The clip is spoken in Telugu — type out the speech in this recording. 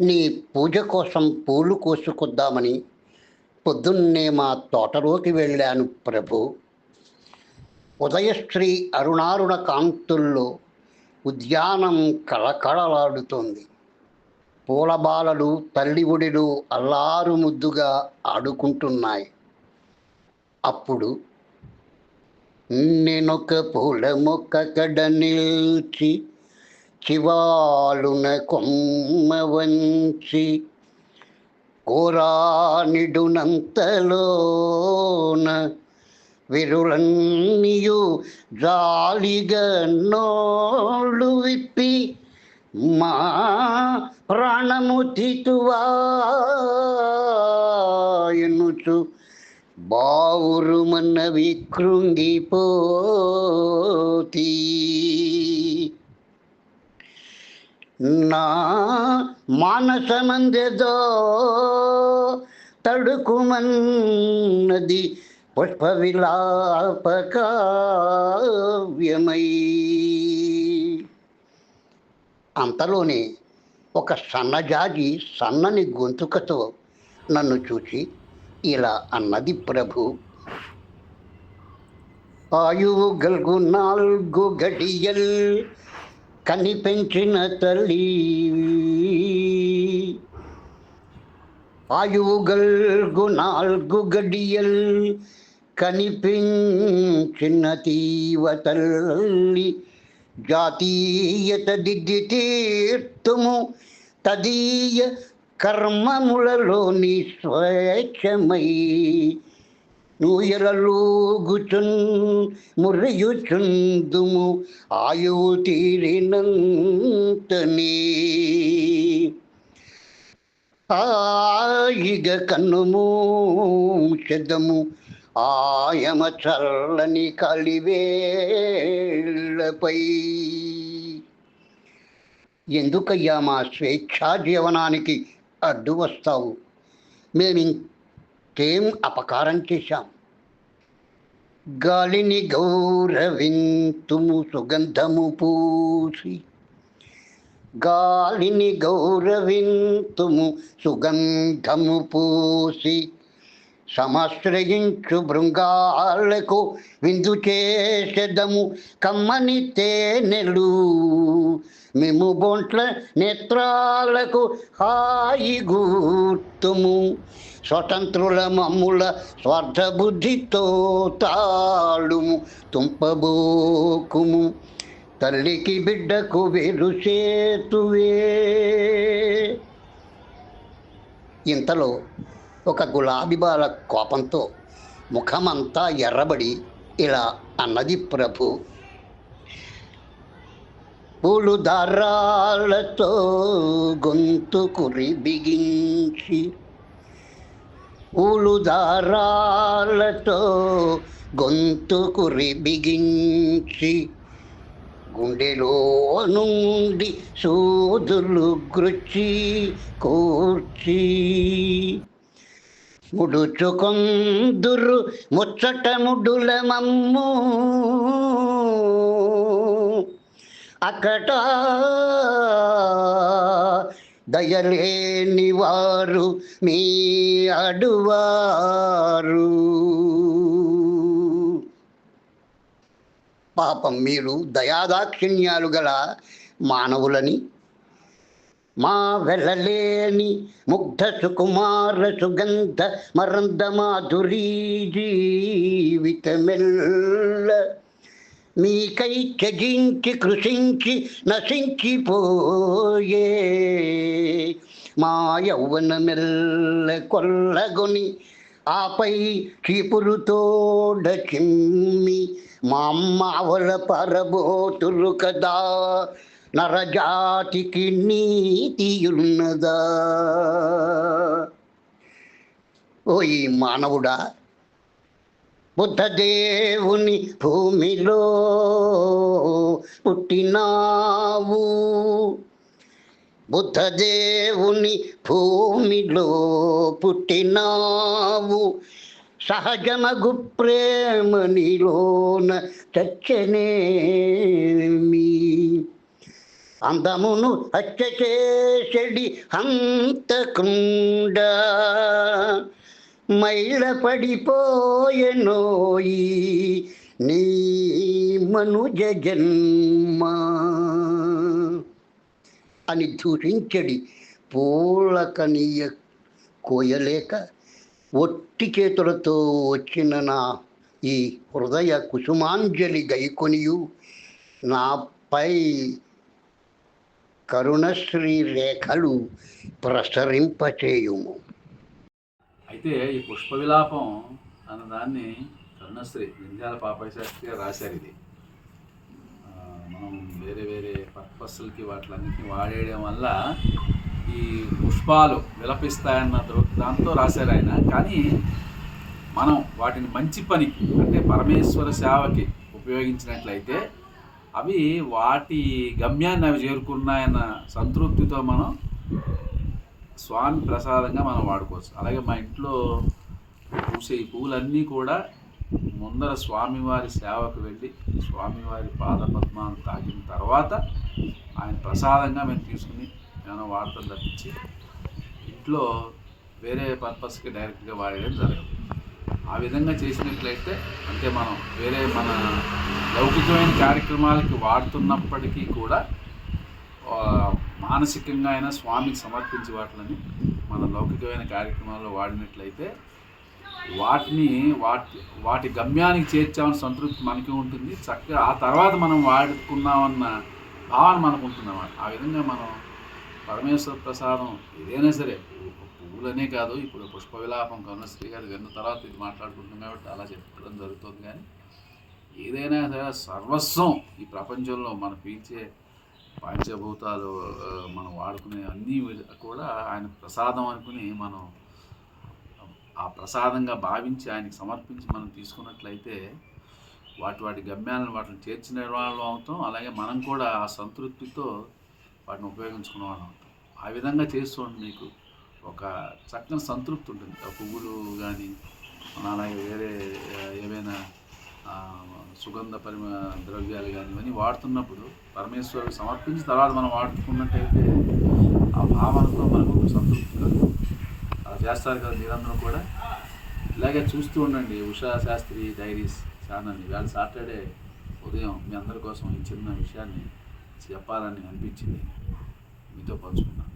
నీ పూజ కోసం పూలు కోసుకొద్దామని పొద్దున్నే మా తోటలోకి వెళ్ళాను ప్రభు. ఉదయశ్రీ అరుణారుణ కాంతుల్లో ఉద్యానం కళకళలాడుతోంది. పూలబాలలు తల్లి ఒడిలు అల్లారు ముద్దుగా ఆడుకుంటున్నాయి. అప్పుడు నేనొక పూల మొక్క కడ నిల్చి చివాలున కొమ్మ వంచి కోరానిడునంతలోన విరులన్నీయు జాలిగా నోళ్ళు విప్పి మా ప్రాణము తితువా ఎన్నుచు బావురుమన్నవి కృంగిపోతీ నా మానసమందెదో తడుకుమన్నది పుష్ప విలాపకావ్యమై అంతలోనే ఒక సన్నజాజి సన్నని గొంతుకతో నన్ను చూసి ఇలా అన్నది ప్రభు ఆయువు గల్గు నాలుగు గడియల్ కనిపెంచిన తల్లి. ఆయువు గల్గు నాలుగు గడియల్ కనిపించిన తీవ తల్లి. జాతీయత దిద్ది తీర్థము తదీయ కర్మములలోని స్వేచ్ఛమై. నూయలూగుచున్ మురయుచుందుము ఆయువు తీరినంతని. ఆయిగ కన్నుము శదము ఆయమ చల్లని కలివేళ్ళపై. ఎందుకయ్యా మా స్వేచ్ఛా జీవనానికి అడ్డు వస్తావు? కేం అపకారం చేశాం? గాలిని గౌరవింతుము సుగంధము పూసి. గాలిని గౌరవింతుము సుగంధము పూసి. సమాశ్రయించు భృంగాలకు విందు చేసెదము కమ్మని తేనెలు. మేము బొంట్ల నేత్రాలకు హాయి గుర్తుము. స్వతంత్రుల మమ్ముల స్వార్థ బుద్ధితో తాళుము తుంపబోకుము. తల్లికి బిడ్డకు వేరు సేతువే ఇంతలో ఒక గులాబీ బాల కోపంతో ముఖమంతా ఎర్రబడి ఇలా అన్నది ప్రభు. పూలు దారాలతో గొంతు కురి బిగించి పూలు దారాలతో గొంతు కురి బిగించి గుండెలో నుండి సూదులు గృచి కూర్చి ముడుచుకొందురు ముచ్చట ముడుల మమ్ము. అకట దయలేని వారు మీ అడువారు. పాపం మీరు దయాదాక్షిణ్యాలు గల మానవులని మా వెళ్ళలేని ముగ్ధ సుకుమార సుగంధ మరంద మాధురీ జీవితమెల్ల మీకై త్యజించి కృషించి నశించిపోయే మా యౌవనమెల్ల కొల్లగొని ఆపై చీపురుతోడ చిమ్మి మా అమ్మావల పరబోతులు కదా నరజాతికి నీతియున్నదా? ఓ ఈ మానవుడా బుద్ధదేవుని భూమిలో పుట్టినావు. బుద్ధదేవుని భూమిలో పుట్టినావు. సహజమగు ప్రేమ నీలోన చచ్చనేమి అందమును హత్య హంతకుండ. మైల పడిపోయెనోయి నీ మనుజ జన్మ. అని దూషించడి పూలకనీయ కోయలేక ఒట్టి చేతులతో వచ్చిన నా ఈ హృదయ కుసుమాంజలి గైకొనియు. నాపై కరుణశ్రీ రేఖలు ప్రసరింపచేయుము. అయితే ఈ పుష్ప విలాపం అన్న దాన్ని కరుణశ్రీ వింధ్యాల పాపయ్య శాస్త్రి గారు రాశారు ఇది. మనం వేరే వేరే పర్పస్లకి వాటిలన్నింటినీ వాడేయడం వల్ల ఈ పుష్పాలు విలపిస్తాయన్న దృ- దాంతో రాశారు ఆయన. కానీ మనం వాటిని మంచి పనికి అంటే పరమేశ్వర సేవకి ఉపయోగించినట్లయితే అవి వాటి గమ్యాన్ని అవి చేరుకున్నాయన్న సంతృప్తితో మనం స్వామి ప్రసాదంగా మనం వాడుకోవచ్చు. అలాగే మా ఇంట్లో పూసే ఈ పువ్వులన్నీ కూడా ముందర స్వామివారి సేవకు వెళ్ళి స్వామివారి పాదపద్మాలు తాకిన తర్వాత ఆయన ప్రసాదంగా మేము తీసుకుని ఏమైనా వాడతాం తప్పించి ఇంట్లో వేరే పర్పస్కి డైరెక్ట్గా వాడేయడం జరగదు. ఆ విధంగా చేసినట్లయితే అంటే మనం వేరే మన లౌకికమైన కార్యక్రమాలకి వాడుతున్నప్పటికీ కూడా మానసికంగా అయినా స్వామికి సమర్పించి వాటిని మన లౌకికమైన కార్యక్రమాల్లో వాడినట్లయితే వాటిని వాటి వాటి గమ్యానికి చేర్చామని సంతృప్తి మనకి ఉంటుంది. చక్కగా ఆ తర్వాత మనం వాడుకున్నామన్న భావన మనకు ఉంటుంది అన్నమాట ఆ విధంగా మనం పరమేశ్వర ప్రసాదం ఏదైనా సరే పూ- కాదు ఇప్పుడు పుష్ప విలాపం కరుణశ్రీ గారు విన్న తర్వాత ఇది మాట్లాడుకుంటున్నాం కాబట్టి అలా చెప్పడం జరుగుతుంది కానీ ఏదైనా సరే సర్వస్వం ఈ ప్రపంచంలో మనం పీల్చే పంచభూతాలు మనం వాడుకునే అన్నీ కూడా ఆయన ప్రసాదం అనుకుని మనం ఆ ప్రసాదంగా భావించి ఆయనకి సమర్పించి మనం తీసుకున్నట్లయితే వాటి వాటి గమ్యాలను వాటిని చేర్చిన వాళ్ళు అవుతాం. అలాగే మనం కూడా ఆ సంతృప్తితో వాటిని ఉపయోగించుకునే వాళ్ళం అవుతాం. ఆ విధంగా చేస్తుంటే మీకు. ఒక చక్కని సంతృప్తి ఉంటుంది. ఆ పువ్వులు కానీ మన అలాగే వేరే ఏమైనా ఏవైనా సుగంధ పరిమ ద్రవ్యాలు కానీ ఇవన్నీ వాడుతున్నప్పుడు పరమేశ్వరుడు సమర్పించిన తర్వాత మనం వాడుకున్నట్టయితే ఆ భావనతో మనకు సంతృప్తి కలుగుతుంది. అలా చేస్తారు కదా మీరందరూ కూడా. ఇలాగే చూస్తూ ఉండండి. ఉషా శాస్త్రి డైరీస్ ఛానల్ని. ఇవాళ సాటర్డే ఉదయం మీ అందరి కోసం ఈ చిన్న విషయాన్ని చెప్పాలని అనిపించింది. మీతో పంచుకున్నాను